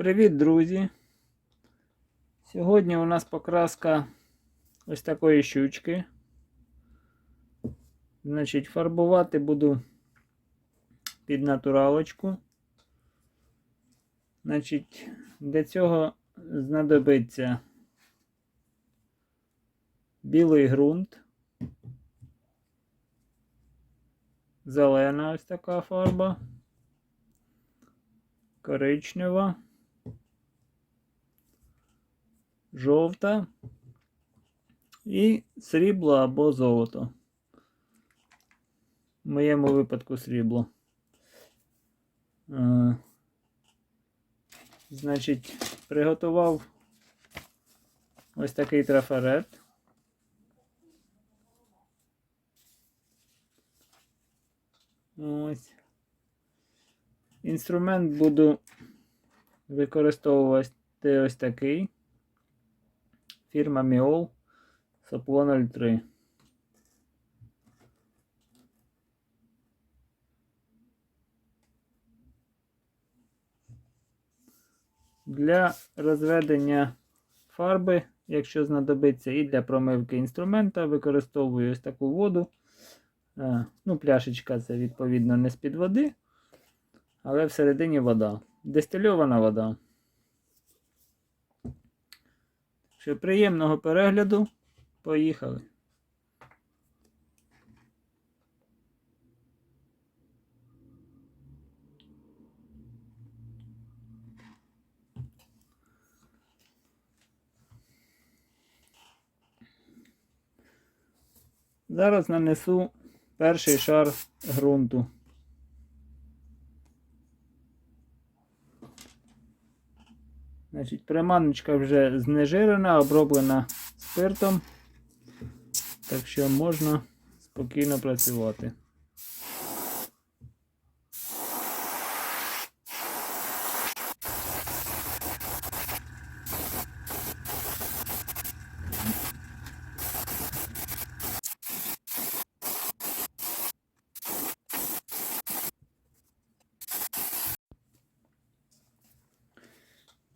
Привіт, друзі! Сьогодні у нас покраска ось такої щучки. Значить, фарбувати буду під натуралочку. Значить, для цього знадобиться білий ґрунт, зелена ось така фарба, коричнева. Жовта і срібло або золото. В моєму випадку срібло. Е, Значить, приготував ось такий трафарет. Ось. Інструмент буду використовувати ось такий. Фірма Міол Сопло 03. Для розведення фарби, якщо знадобиться, і для промивки інструмента використовую ось таку воду. Е, Ну, Пляшечка це відповідно не з-під води, але всередині вода. Дистильована вода. Що приємного перегляду. Поїхали. Зараз нанесу перший шар ґрунту. Значить, приманочка вже знежирена, оброблена спиртом, так що можна спокійно працювати.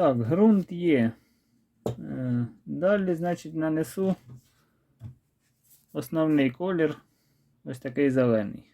Так, ґрунт є. Е, Далі, значить, нанесу основний колір, ось такий зелений.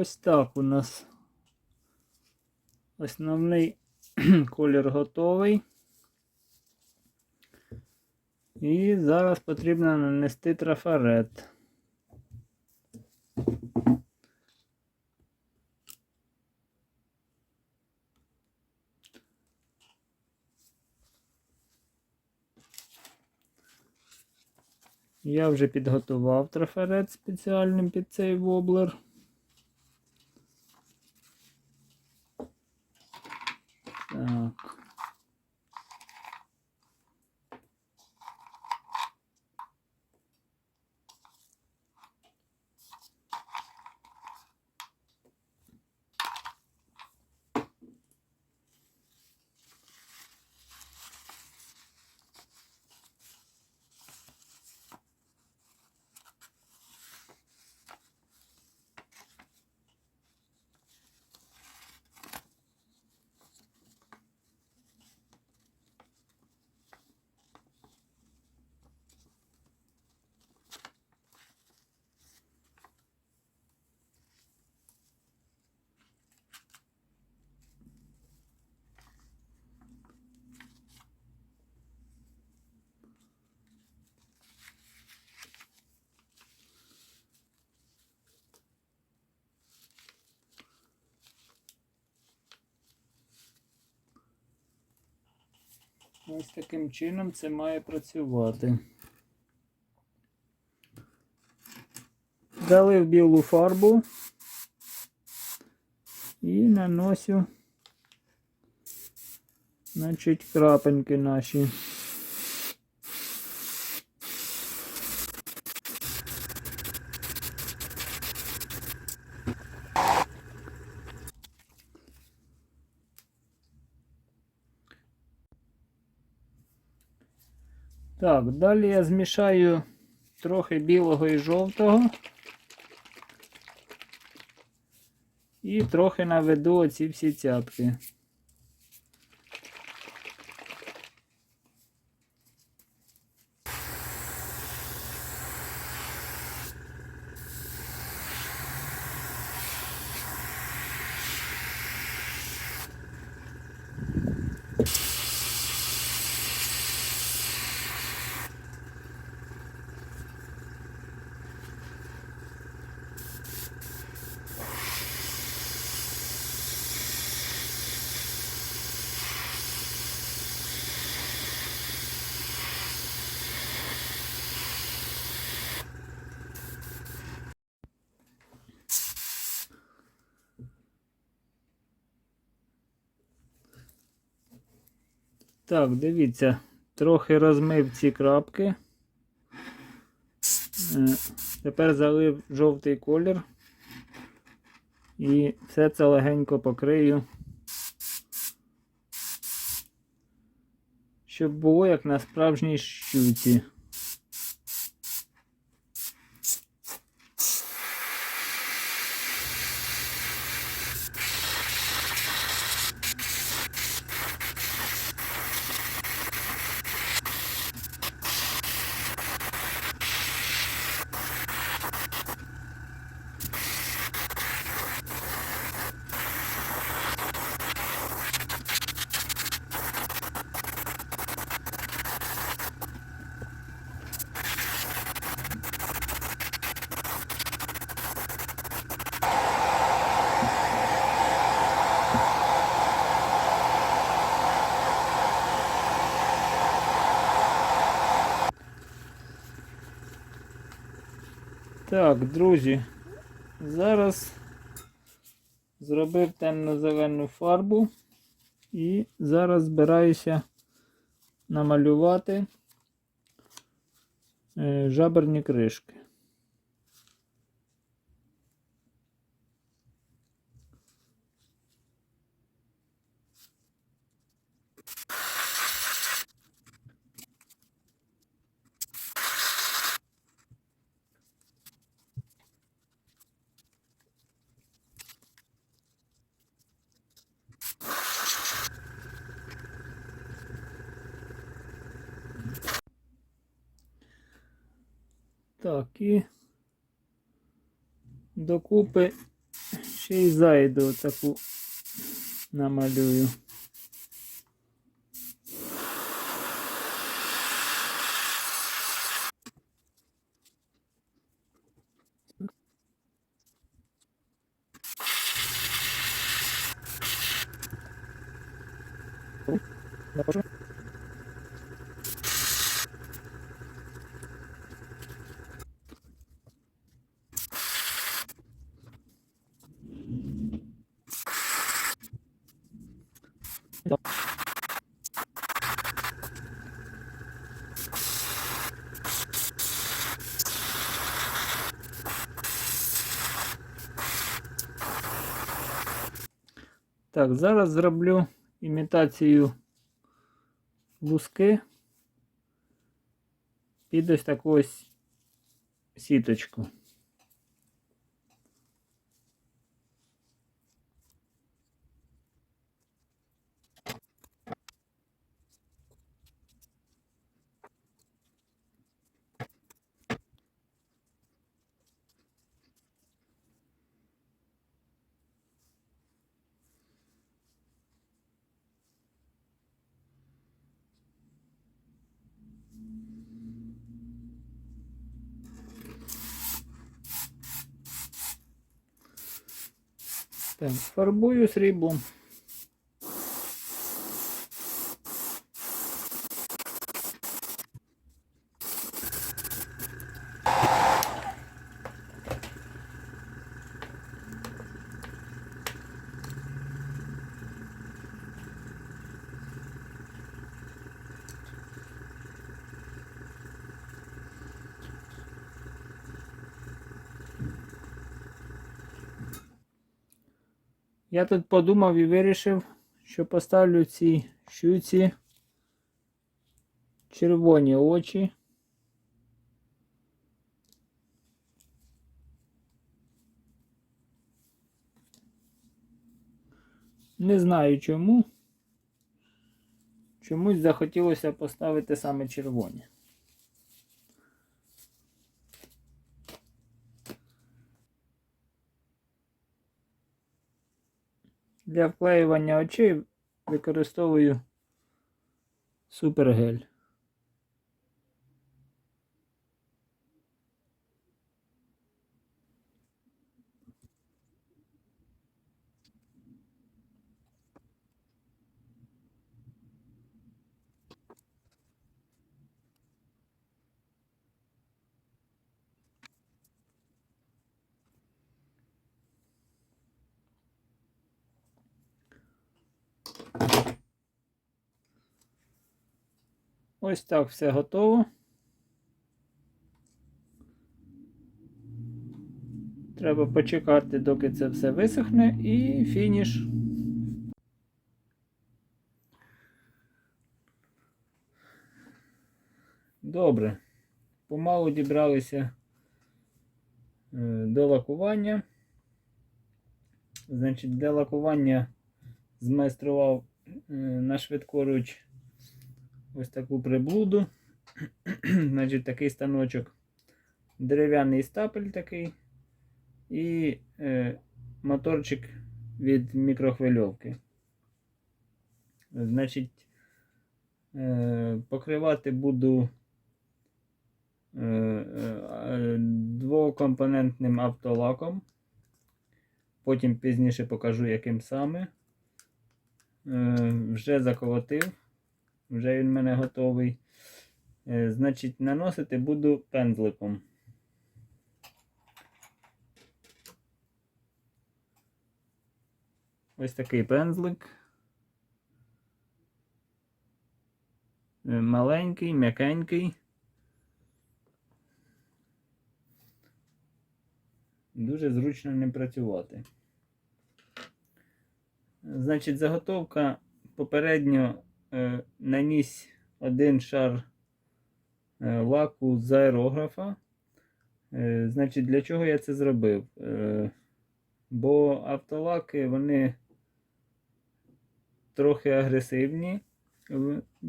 Ось так у нас основний колір готовий. І зараз потрібно нанести трафарет. Я вже підготував трафарет спеціальним під цей воблер. Так. Ось таким чином це має працювати. Залив білу фарбу і наносю значить, крапинки наші. Так, далі я змішаю трохи білого і жовтого. І трохи наведу оці всі цятки. Так, дивіться, трохи розмив ці крапки. Е, Тепер залив жовтий колір. І все це легенько покрию. Щоб було як на справжній щуці. Так, друзі, зараз зробив темно-зелену фарбу і зараз збираюся намалювати е, жаберні кришки. Так, і докупи ще й зайду таку намалюю. Так, зараз зроблю імітацію луски під ось таку ось сіточку. Так, фарбую сріблом. Я тут подумав і вирішив, що поставлю ці щуці червоні очі. Не знаю чому. Чомусь захотілося поставити саме червоні. Для вклеювання очей використовую супергель. Ось так все готово. Треба почекати, доки це все висохне, і фініш. Добре. Помалу дібралися е, до лакування. Значить, для лакування змайстрував е, на швидкоруч ось таку приблуду. Значить, такий станочок. Дерев'яний стапель такий. І е, моторчик від мікрохвильовки. Значить, е, покривати буду е, е, двокомпонентним автолаком. Потім пізніше покажу, яким саме. Е, вже заколотив. Вже він в мене готовий. Е, Значить, наносити буду пензликом. Ось такий пензлик. Е, Маленький, м'якенький. Дуже зручно ним працювати. Значить, заготовка попередньо е, наніс один шар е, лаку з аерографа. Е, значить, для чого я це зробив? Е, бо автолаки вони трохи агресивні,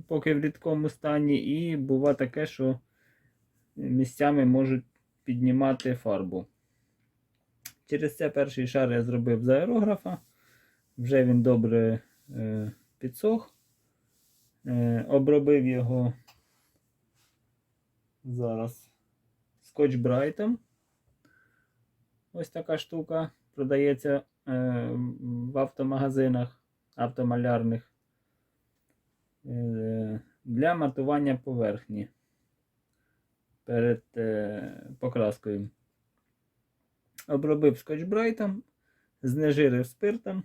поки в рідкому стані, і бува таке, що місцями можуть піднімати фарбу. Через це перший шар я зробив з аерографа. Вже він добре е, підсох. Е, обробив його зараз скотч брайтом. Ось така штука продається е, в автомагазинах автомалярних е, для матування поверхні перед покраскою. Обробив скотч-брайтом, знежирив спиртом.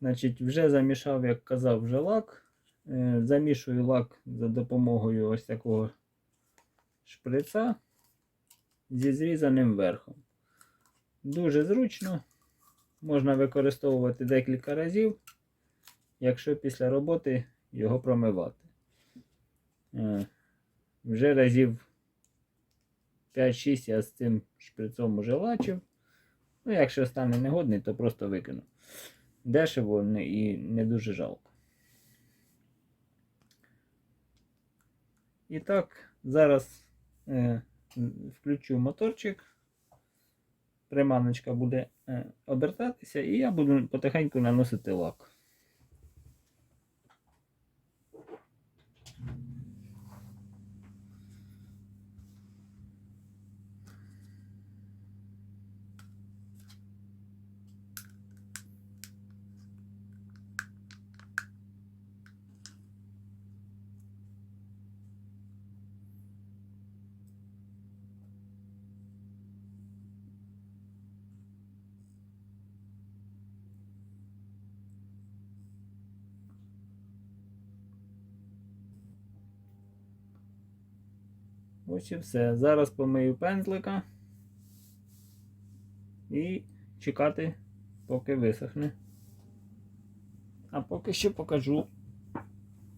Значить, вже замішав, як казав, вже лак. Е, Замішую лак за допомогою ось такого шприца зі зрізаним верхом. Дуже зручно. Можна використовувати декілька разів, якщо після роботи його промивати. Е, Вже разів 5-6 я з цим шприцом уже лачив. Ну, якщо стане негодний, то просто викину. Дешево і не дуже жалко. І так, зараз е, включу моторчик. Приманочка буде е, обертатися, і я буду потихеньку наносити лак. Ось і все. Зараз помию пензлика і чекати, поки висохне. А поки що покажу,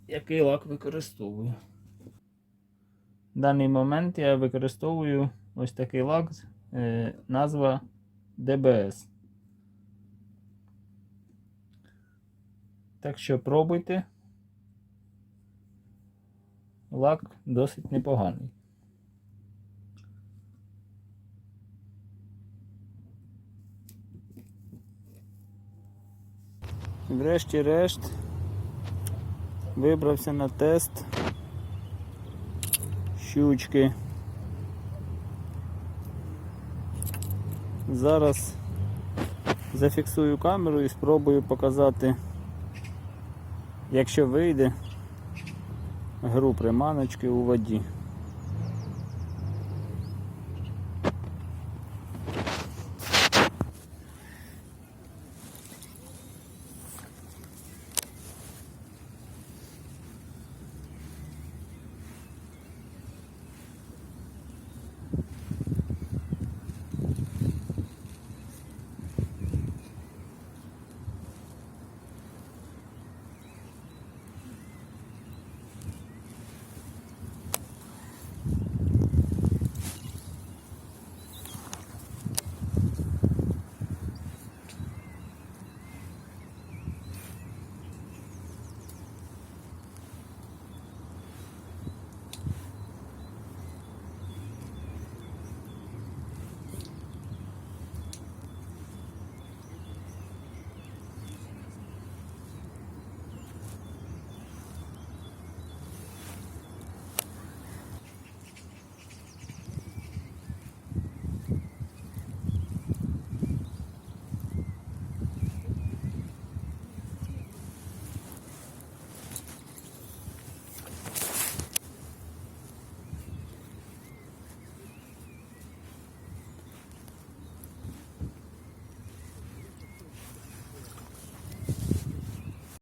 який лак використовую. В даний момент я використовую ось такий лак, е, назва DBS. Так що пробуйте. Лак досить непоганий. Врешті-решт вибрався на тест щучки. Зараз зафіксую камеру і спробую показати, якщо вийде гру приманочки у воді.